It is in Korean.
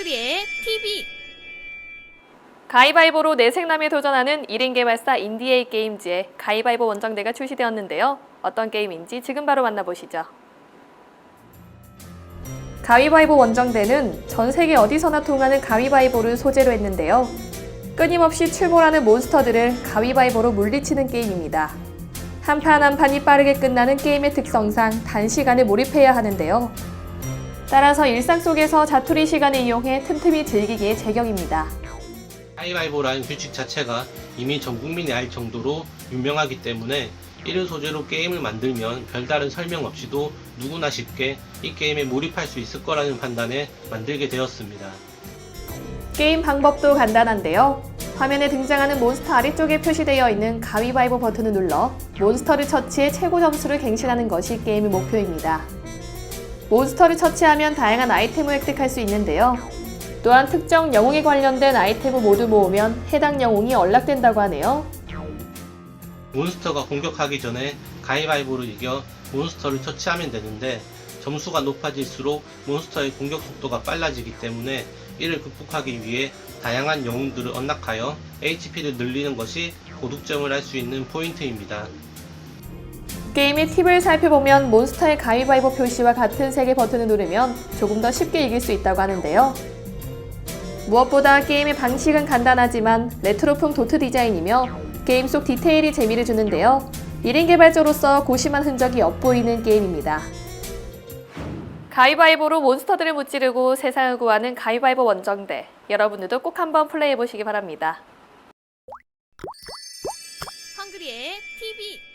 헝그리의 TV 가위바위보로 내생남에 도전하는 1인 개발사 인디에이 게임즈의 가위바위보 원정대가 출시되었는데요. 어떤 게임인지 지금 바로 만나보시죠. 가위바위보 원정대는 전 세계 어디서나 통하는 가위바위보를 소재로 했는데요. 끊임없이 출몰하는 몬스터들을 가위바위보로 물리치는 게임입니다. 한 판 한 판이 빠르게 끝나는 게임의 특성상 단시간에 몰입해야 하는데요. 따라서 일상 속에서 자투리 시간을 이용해 틈틈이 즐기기에 제격입니다. 가위바위보라는 규칙 자체가 이미 전 국민이 알 정도로 유명하기 때문에 이를 소재로 게임을 만들면 별다른 설명 없이도 누구나 쉽게 이 게임에 몰입할 수 있을 거라는 판단에 만들게 되었습니다. 게임 방법도 간단한데요. 화면에 등장하는 몬스터 아래쪽에 표시되어 있는 가위바위보 버튼을 눌러 몬스터를 처치해 최고 점수를 갱신하는 것이 게임의 목표입니다. 몬스터를 처치하면 다양한 아이템을 획득할 수 있는데요. 또한 특정 영웅에 관련된 아이템을 모두 모으면 해당 영웅이 언락된다고 하네요. 몬스터가 공격하기 전에 가위바위보로 이겨 몬스터를 처치하면 되는데 점수가 높아질수록 몬스터의 공격 속도가 빨라지기 때문에 이를 극복하기 위해 다양한 영웅들을 언락하여 HP를 늘리는 것이 고득점을 할 수 있는 포인트입니다. 게임의 팁을 살펴보면 몬스터의 가위바위보 표시와 같은 색의 버튼을 누르면 조금 더 쉽게 이길 수 있다고 하는데요. 무엇보다 게임의 방식은 간단하지만 레트로풍 도트 디자인이며 게임 속 디테일이 재미를 주는데요. 1인 개발자로서 고심한 흔적이 엿보이는 게임입니다. 가위바위보로 몬스터들을 무찌르고 세상을 구하는 가위바위보 원정대. 여러분들도 꼭 한번 플레이해 보시기 바랍니다. 헝그리의 TV